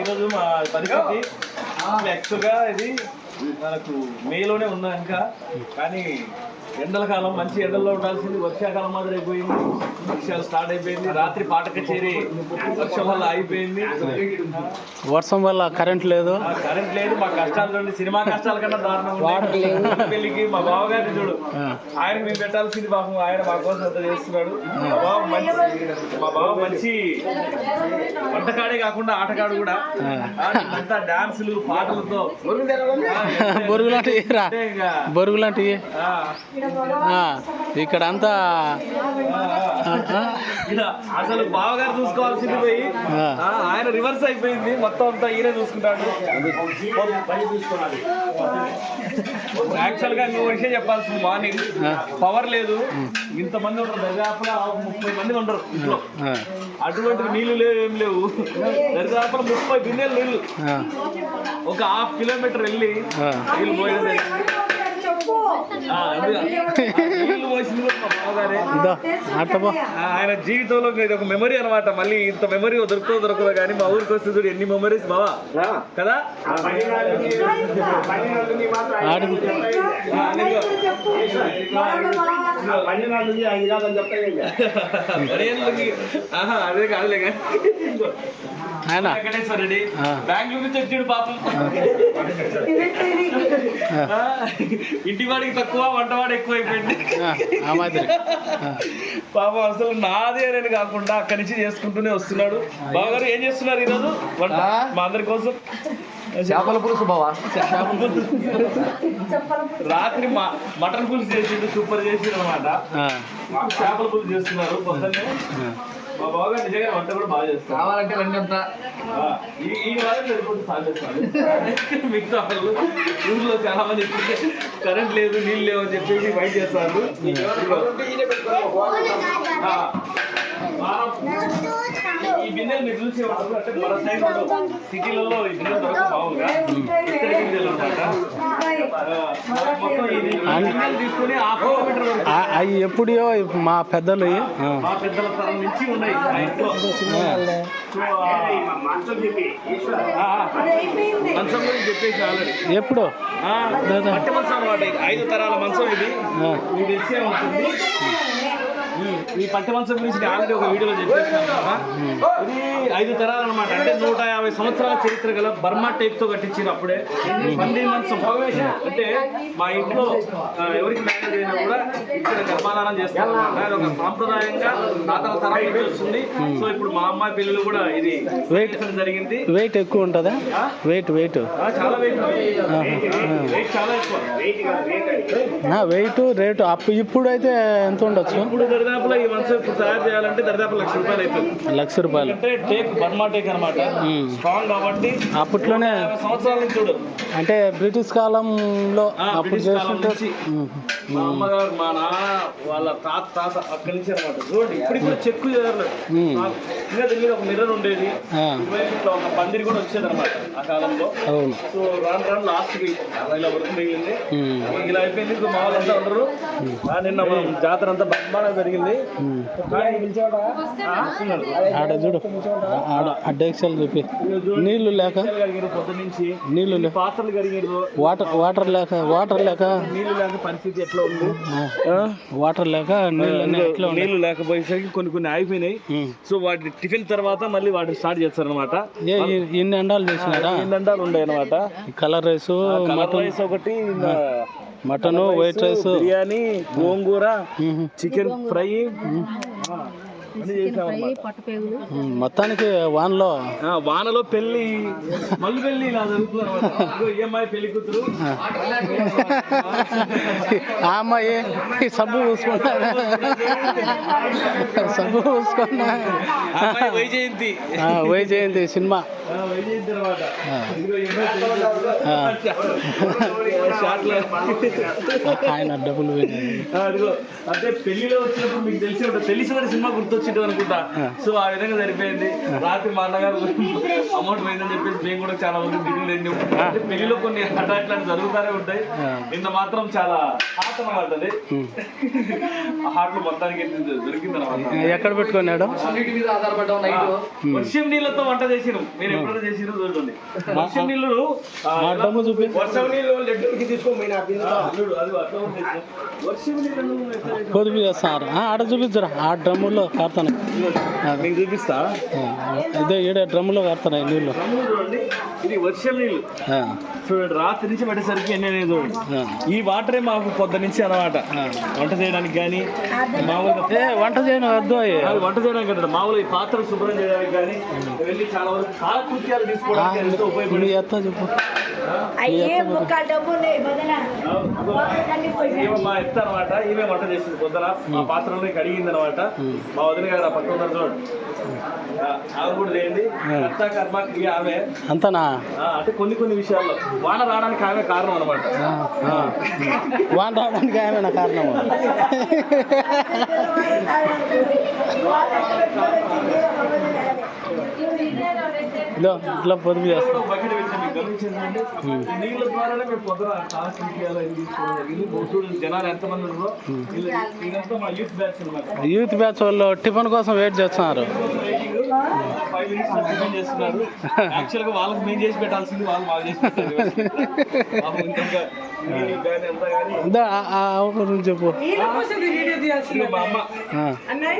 ఈరోజు మా పరిస్థితి యాక్చువల్గా ఇది మనకు మేలోనే ఉన్నా ఇంకా కానీ ఎండల కాలం మంచి ఎండల్లో ఉండాల్సింది. వర్షాకాలం మాదిరి అయిపోయింది. వర్షాలు స్టార్ట్ అయిపోయింది. రాత్రి పాట కచేరి వర్షం వల్ల అయిపోయింది. వర్షం వల్ల కరెంట్ లేదు. కరెంట్ లేదు. మా కష్టాలు చూడండి. సినిమా కష్టాల కన్నా దారుణం పెళ్ళికి మా బావగారిని చూడు. ఆయన మేము పెట్టాల్సింది పాపం. ఆయన మా కోసం అంత చేస్తున్నాడు. మా బావ మంచి మా బావ మంచి వంటకాడే కాకుండా ఆటగాడు కూడా. అంతా డాన్సులు పాటలతో. బొరుగు లాంటివి బొరుగు లాంటివి ఇక్కడ అంతా అసలు బావగారు చూసుకోవాల్సింది పోయి ఆయన రివర్స్ అయిపోయింది. మొత్తం అంతా ఈయన చూసుకుంటాడు. యాక్చువల్గా ఇంకో విషయం చెప్పాల్సింది మార్నింగ్. పవర్ లేదు. ఇంతమంది ఉంటారు దరిదాపుల ముప్పై మంది ఉంటారు ఇంట్లో. అటువంటి నీళ్ళు లేవు ఏం లేవు. దరిదాపుల ముప్పై బిందెలు నీళ్ళు. ఒక హాఫ్ కిలోమీటర్ వెళ్ళి. నీళ్ళు పోయేది ఆయన జీవితంలో ఇది ఒక మెమరీ అన్నమాట. మళ్ళీ ఇంత మెమరీ దొరుకుతుందో దొరకదో కానీ మా ఊరికి వస్తే చూడు ఎన్ని మెమరీస్ బావా. కదా? అదే కాదులే కానీ. ఆయన. వెంకటేశ్వర రెడ్డి. బెంగళూరు నుంచి వచ్చాడు పాపం. ఇంటి వాడికి తక్కువ వంటవాడు ఎక్కువ అయిపోయింది పాపం అసలు నాదే అనేది కాకుండా అక్కడి నుంచి చేసుకుంటూనే వస్తున్నాడు. బావగారు ఏం చేస్తున్నారు ఈరోజు? వంట? మా అందరి కోసం. చేపల పులుసు బావా. రాత్రి మటన్ పులుసు చేసిండు సూపర్ చేసిండు అనమాట చేపల పులుసు చేస్తున్నారు పొద్దున్నే. మా బావగారు నిజంగా వంట కూడా బాగా చేస్తారు కావాలంటే రండి అంతా ఈ ఈ వారం సరిపోతుంది సాగేస్తారు మిగతా వాళ్ళు ఊర్లో చాలా మంది ఇప్పటికే కరెంట్ లేదు నీళ్ళు లేవు అని చెప్పేసి బయట చేస్తారు. బిందెలు మీరు చూసి ఉంటారు అంటే మన సైడ్ సిటీలలో ఈ బిందెలు దొరకవు మామూలుగా. ఇక్కడి బిందెలు అనమాట మొత్తం ఇది ఈ బిందెలు తీసుకొని హాఫ్ కిలోమీటర్ వరకు ఆ, అవి ఎప్పుడో మా పెద్దలు ఆ, మా పెద్దల తరం నుంచి ఉన్నాయి. ఆ ఇంట్లో. సో, ఆ, ఆ, ఆ, మంచం గురించి చెప్పేసి ఆల్రెడీ. ఎప్పుడు? మంచం అనమాట ఐదు తరాల మంచం ఇది. ఆ, మీకు తెలిసే ఉంటుంది. ఈ- పట్టి మంచం గురించి ఆల్రెడీ ఒక వీడియోలో చెప్పేసాను కదా. ఇది ఐదు తరాలు అనమాట అంటే నూట యాభై సంవత్సరాల చరిత్ర గల బర్మా టేక్తో కట్టించిన అప్పుడే. పంది మంచం అంటే మా ఇంట్లో ఎవరికి మ్యారేజ్ అయినా కూడా ఇక్కడ గర్భాధానం చేస్తారు. అది ఒక సాంప్రదాయంగా తాతల తరం వస్తుంది. సో ఇప్పుడు మా అమ్మాయి పెళ్ళిళ్ళు కూడా ఇది. చేయడం జరిగింది. వెయిట్ ఎక్కువ ఉంటుందా? వెయిట్ వెయిట్ చాలా వెయిట్ వెయిట్ చాలా ఎక్కువ. వెయిట్ రేటు అప్పు ఇప్పుడు అయితే ఎంత ఉండొచ్చు? ఇప్పుడు దరిదాపులో ఈ మంచం ఇప్పుడు తయారు చేయాలంటే దరిదాపు లక్ష రూపాయలు అవుతుంది లక్ష రూపాయలు. అంటే టేక్ బర్మా టేక్ అనమాట. స్ట్రాంగ్ కాబట్టి అప్పట్లోనే సంవత్సరాల నుంచి చూడు. అంటే బ్రిటిష్ కాలంలో అప్పుడు. ఉమ్, మా అమ్మగారు మా నాన్న వాళ్ళ తాత తాత అక్కడి నుంచి అనమాట చూడండి ఇప్పుడు కూడా చెక్కు చేయాలి. ఇంకా మీద ఒక మిర్రర్ ఉండేది. ఇట్లా ఒక పందిరి కూడా వచ్చేది అనమాట ఆ కాలంలో. సో రాను రాను లాస్ట్కి ఇలా వరకు మిగిలింది. ఇలా అయిపోయింది. మా వాళ్ళంతా ఉండరు. నిన్న జాతర అంతా బాగా జరిగింది. ఆడ చూడు. ఆడ అడ్డెక్సల్ చెప్పి. నీళ్ళు లేక? నీళ్ళు పాత్రలు కడిగిరు. వాటర్ వాటర్ లేక వాటర్ లేక? నీళ్ళు లేక పరిస్థితి ఎట్లా ఉంది? ఆ, వాటర్ లేక నీళ్ళు ఉన్నాయి నీళ్ళు లేకపోయేసరికి కొన్ని కొన్ని ఆగిపోయినాయి. సో వాటి టిఫిన్ తర్వాత మళ్ళీ వాటిని స్టార్ట్ చేస్తారు అనమాట ఇన్ని అండాలు చేసినారా? ఏంటంటారు ఉండే అనమాట కలర్ రైస్ మటన్. రైస్ ఒకటి మటన్ వైట్ రైస్. బిర్యానీ గోంగూర చికెన్ ఫ్రై. మొత్తానికి వాన్లో వానలో పెళ్ళి మళ్ళీ పెళ్ళి ఈఎంఐ పెళ్ళి కూతురు. ఆ. అమ్మాయి ఈ సబ్బు పూసుకున్నా. సబ్బు పూసుకున్నా. అమ్మాయి వైజయంతి. ఆ, వైజయంతి సినిమా. ఆయన డబ్బులు అంటే పెళ్ళిలో వచ్చినప్పుడు మీకు తెలిసి ఉంటుంది. తెలిసి కూడా సినిమా గుర్తొచ్చింది అనుకుంటా. ఆ. సో ఆ విధంగా సరిపోయింది. రాత్రి మా అన్నగారు అమౌంట్ పోయిందని చెప్పేసి మేము కూడా చాలా మంది దిగులు వెళ్ళాము అంటే పెళ్ళిలో కొన్ని ఇట్లాంటి జరుగుతూనే ఉంటాయి. నిన్న మాత్రం చాలా హాట్ అనమాట అది ఉమ్. ఆ హాట్ మొత్తానికి దొరికింది అనమాట ఎక్కడ పెట్టుకున్నాడు మీద ఆధారపడ్డాం నైట్ వర్షం నీళ్ళతో వంట చేసినాం మీరు ఎప్పుడైనా చేసిరో చూడండి. వర్షం నీళ్ళు ఆ, ఆ డమ్ము చూపి. వర్షం నీళ్ళు లెడ్డుకి తీసుకోమని వర్షం నీళ్ళు చేస్తున్నారు ఆ, ఆడ చూపించరా ఆ డ్రమ్ములో కారుతాను మీకు చూపిస్తా. ఇదే ఈడ డ్రమ్ములో కారుతున్నాయి నీళ్ళు ఇది వర్షం నీళ్ళు ఆ, చూడండి రాత్రి నుంచి పట్టేసరికి ఎన్ని చూడండి. ఈ వాటరే మాకు పొద్దు నుంచి అనమాట వంట చేయడానికి కానీ మామూలుగా వంట చేయను వద్దు అయ్యి. అది వంట చేయడానికి అంటే మామూలుగా ఈ పాత్రలు శుభ్రం చేయడానికి కానీ వెళ్ళి చాలా వరకు కాలకృత్యాలు తీసుకోవడానికి ఎంతో నీ ఉపయోగపడి ఎత్త చెప్పు. అయ్యే ముక్క డబ్బు అనమాట ఈమె వంట చేసింది పొద్దున. మా పాత్రలో కడిగింది అనమాట మా వదిన గారు ఆ పక్కన ఉన్నారు చూడండి ఆమె కూడా చేయండి కర్మ క్రియ ఆమె. అంతనా? అంటే కొన్ని కొన్ని విషయాల్లో. వాన రావడానికి ఆమె కారణం అనమాట. వాన రావడానికి ఏమైనా కారణము. ఇదో ఇట్లా పొదుపు చేస్తాం. బకెట్ పెట్టి మీకు గమనించిందండి ఈ నీళ్ళ ద్వారానే మేము పొద్దున కాలకృత్యాలు అవి తీసుకోవడం జరిగింది బహు చూడండి జనాలు ఎంతమంది ఉన్నారో వీళ్ళు- ఇదంతా మా యూత్ బ్యాచ్ అనమాట యూత్ బ్యాచ్ వాళ్ళు టిఫిన్ కోసం వెయిట్ చేస్తున్నారు. ఫైవ్ మినిట్స్ టిఫిన్ చేస్తున్నారు. వాళ్ళకి మేము చేసి పెట్టాల్సింది వాళ్ళు మాకు చేసి చెప్పు.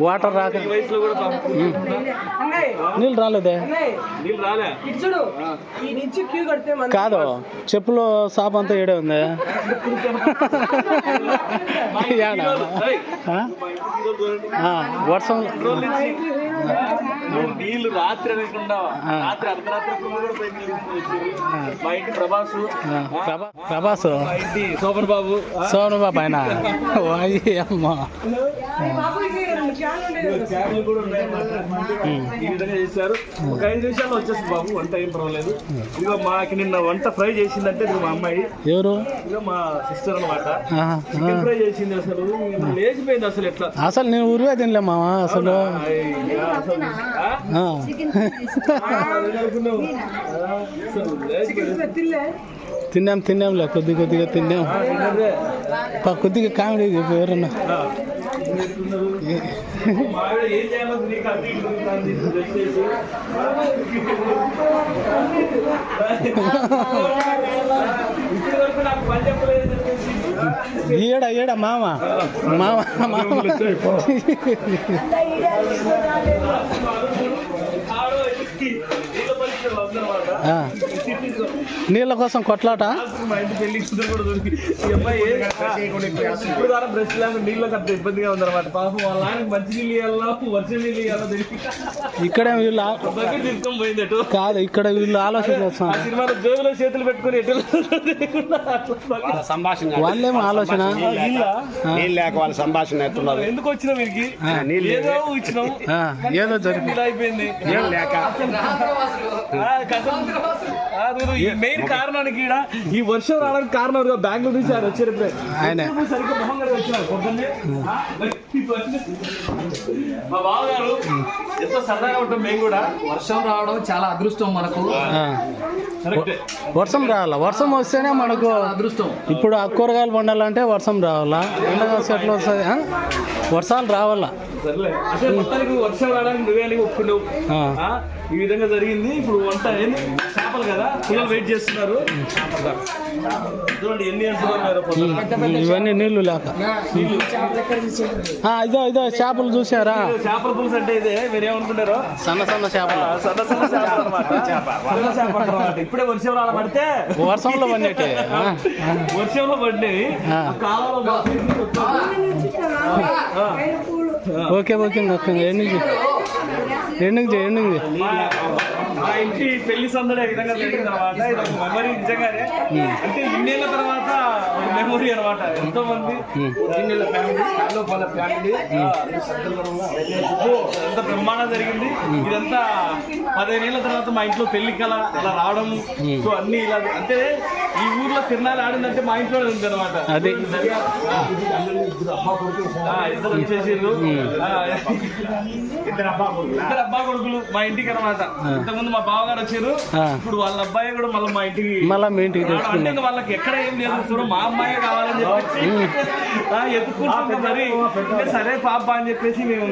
వాటర్ రాక. నీళ్ళు రాలేదే? కాదు చెప్పులో సాప్ అంతా ఏడే ఉంది? వర్షం. నీళ్ళు రాత్రి అనుకుండా రాత్రి అర్ధరాత్రి ప్రభాస్. శోభన్ బాబు. సోను బాబు ఆయన. వాయి అమ్మ. క్యాబ్లు కూడా ఉన్నాయన్నమాట. ఈ విధంగా చేశారు. ఒక ఐదు నిమిషాల్లో వచ్చేసి బాబు వంట ఏం పర్వాలేదు. ఇదిగో మాకి నిన్న వంట ఫ్రై చేసిందంటే ఇది మా అమ్మాయి. ఎవరు? ఇదిగో మా సిస్టర్ అనమాట ఫ్రై చేసింది అసలు. లేచిపోయింది అసలు ఎట్లా? అసలు నేను ఉరివే తినలే మామ అసలు. తిన్నాం. తిన్నాంలే. కొద్ది కొద్దిగా తిన్నాం. కొద్దిగా కామెడీ చెప్పు ఎవరన్నా. ఆ, ఎట్లున్నారు? మా ఆవిడ ఏం చేయాలో నీకు అటు ఇటు తిరుగుతాంది, డ్రెస్ చేసి. ఇప్పటి వరకు నాకు పని చెప్పలేదు అని చెప్పేసి. ఈడ ఈడ మామ మామ మామ ఆడో నీళ్ళ పరిస్థితులు ఉందన్నమాట. ఆ. నీళ్ళ కోసం కొట్లాట? బ్రష్ లేకుండా నీళ్ళకి అంత ఇబ్బందిగా ఉందన్నమాట. పాపం వాళ్ళ ఆయనకి మంచి నీళ్ళు ఇవ్వాలా వర్షం నీళ్ళు ఇవ్వాలా తెలియక ఇక్కడే వీళ్ళు తీసుకొని కాదు ఇక్కడ వీళ్ళు ఆలోచన ఆ చేస్తున్నారు సినిమాలో జోబులో చేతులు పెట్టుకుని ఎటు సంభాషణ వాళ్ళేమో ఆలోచన? నీళ్ళా? లేక వాళ్ళ సంభాషణ ఎత్తున్నారు ఎందుకు వచ్చినాం వీరికి. ఏదో ఏదో జరిగింది. అయిపోయింది. లేక ఈ మెయిన్ కారణానికి ఈడ ఈ వర్షం రావడానికి కారణం ఎవరు? బెంగళూరు నుంచి ఆయన వచ్చారు ఇప్పుడే. ఆయనే. ఎప్పుడు సరిగ్గా మొహం కూడా వచ్చినారు పొద్దున్నే? ఆ, ఈ వర్షం- మా బావగారు ఎంతో సరదాగా ఉంటాం మేము కూడా. వర్షం రావడం చాలా అదృష్టం మనకు. ఆ. కరెక్టే. వర్షం రావాలా? వర్షం వస్తేనే మనకు అదృష్టం. ఇప్పుడు ఆ కూరగాయలు పండాలంటే వర్షం రావాలా? ఎండగా ఎట్లా వస్తుంది ఆ? వర్షాలు రావాలా? సర్లే. అంటే మొత్తానికి వర్షం రావడానికి నువ్వే అని ఒప్పుకున్నావు. ఆ. ఆ, ఈ విధంగా జరిగింది. ఇప్పుడు వంట చేపలు కదా? పిల్లలు వెయిట్ చేస్తున్నారు. చూడండి ఎన్ని అంటున్నారు. ఇవన్నీ నీళ్ళు లేక. ఆ, ఇదో ఇదో చేపలు చూసారా చేపల పులుసు అంటే ఇదే మీరు ఏమనుకుంటారు? సన్న సన్న చేపలు. సన్న సన్న చేప సన్న ఇప్పుడే వర్షం రాల పడితే వర్షంలో ఆ. వర్షంలో పడినవి. కాలంలో ఓకే ఓకే ఓకే. ఎన్నికి ఎన్నికి ఎన్నికి మా మా ఇంటి పెళ్ళి సందడి విధంగా అనమాట ఇది ఒక మెమరీ నిజంగానే. అంటే ఇన్నేళ్ళ తర్వాత ఒక మెమరీ అనమాట ఎంతో మంది ఫ్యామిలీ ఫ్యామిలీ ఎంత బ్రహ్మాండం జరిగింది. ఇదంతా పదిహేనేళ్ళ తర్వాత మా ఇంట్లో పెళ్ళి కళ అలా రావడం. సో అన్ని ఇలా అంటే ఈ ఊర్లో తిరణాలు ఆడిందంటే మా ఇంట్లో ఉంది అనమాట అది. ఇద్దరు వచ్చేసారు ఇద్దరు అబ్బా కొడుకులు? మా ఇంటికి అనమాట ఇంతకుముందు ముందు మా బావగారు వచ్చారు. ఇప్పుడు వాళ్ళ అబ్బాయి కూడా మళ్ళీ మా ఇంటికి మళ్ళా మీ ఇంటికి అంటే వాళ్ళకి ఎక్కడ ఏం లేదు. చూడు మా అమ్మాయి కావాలని చెప్పేసి ఆ, ఎత్తుకుంటుంటే మరి. సరే పాప అని చెప్పేసి మేము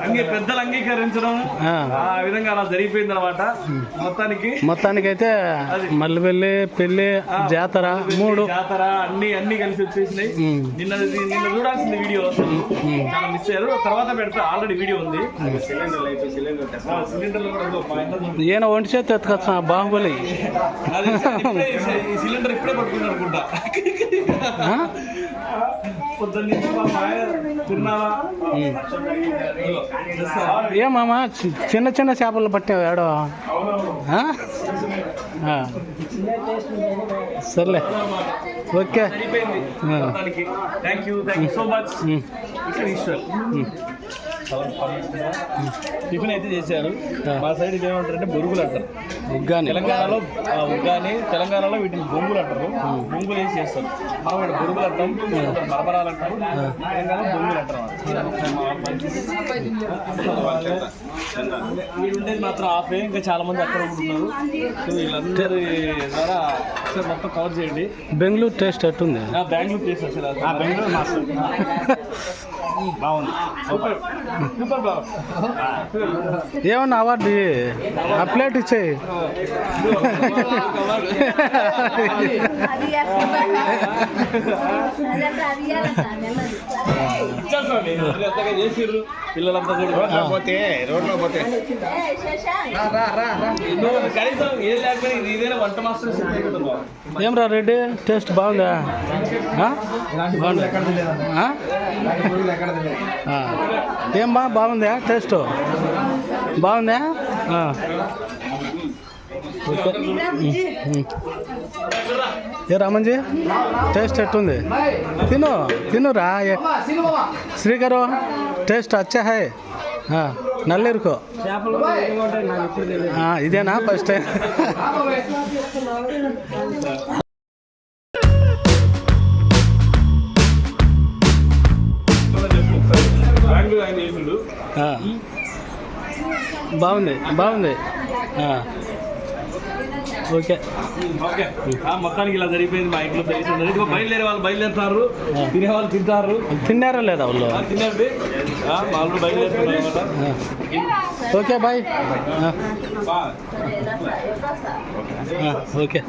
అంగీ పెద్దలు అంగీకరించడం ఆ. విధంగా అలా జరిగిపోయింది అనమాట మొత్తానికి మొత్తానికైతే మళ్ళీ వెళ్ళి పెళ్ళి జాతర మూడు. జాతర అన్ని అన్ని కలిసి వచ్చేసినాయి. నిన్న నిన్న చూడాల్సింది వీడియో. చాలా మిస్ అయ్యారు. తర్వాత పెడితే ఆల్రెడీ వీడియో ఉంది. సిలిండర్ సిలిండర్ సిలిండర్ కూడా ఉంది. ఈయన ఒంటి చేతి ఎత్తుకొచ్చా బాహుబలి. సిలిండర్ ఇప్పుడే పట్టుకున్నారు అనుకుంటా? ఏమామా చిన్న చిన్న చేపలు పట్టావు ఏడో. సర్లే. Okay. Thank you thank you so much. Eshwar. Tiffin అయితే చేశారు. మా సైడ్ ఏమంటారంటే బొరుగులు అంటారు. ఉగ్గాని. తెలంగాణలో ఉగ్గాని తెలంగాణలో వీటిని బొంగులు అంటారు. బొంగులు వేసి చేస్తారు. మనం ఇక్కడ బొరుగులు అంటాం మరమరాలు అంటారు తెలంగాణ బొంగులు అంటారు వీడు ఉండేది మాత్రం ఆఫే ఇంకా చాలా మంది అక్కడ ఉంటున్నారు. సో వీళ్ళందరి ద్వారా ఒకసారి మొత్తం కవర్ చేయండి. బెంగళూరు టేస్ట్ ఎట్టుంది? ఆ బెంగళూరు ప్లేస్ అసలు. బెంగళూరు మాస్టర్ బాగుంది సూపర్ సూపర్ బాగుంది ఏమన్నా అవార్డు. ఆ ప్లేట్ ఇచ్చేయి చేసిర్రు పిల్లలంతా కూడా పోతే రోడ్లో పోతే. కనీసం ఏం లేకపోయినా ఇది ఇదేనా వంట మాస్టర్ ఏం రా రెడ్డి? టేస్ట్ బాగుందా? బాగుందా. ఏం బా బాగుందా టేస్ట్? బాగుందా. ఏ రామంజీ? టేస్ట్ ఎట్టుంది? తిను తినురా. ఏ- శ్రీకరు టేస్ట్ అచ్చా హాయ్ నల్లేరుకో. ఇదేనా ఫస్ట్ టైం బాగుంది బాగుంది. ఓకే ఓకే ఆ, మొత్తానికి ఇలా జరిగిపోయింది మా ఇంట్లో తెలిసింది ఇదిగో బయలుదేరే వాళ్ళు బయలుదేరుతారు తినే వాళ్ళు తింటారు. తిన్నారా లేదా వాళ్ళు? తినండి. వాళ్ళు బయలుదేరుతారు. Okay bye okay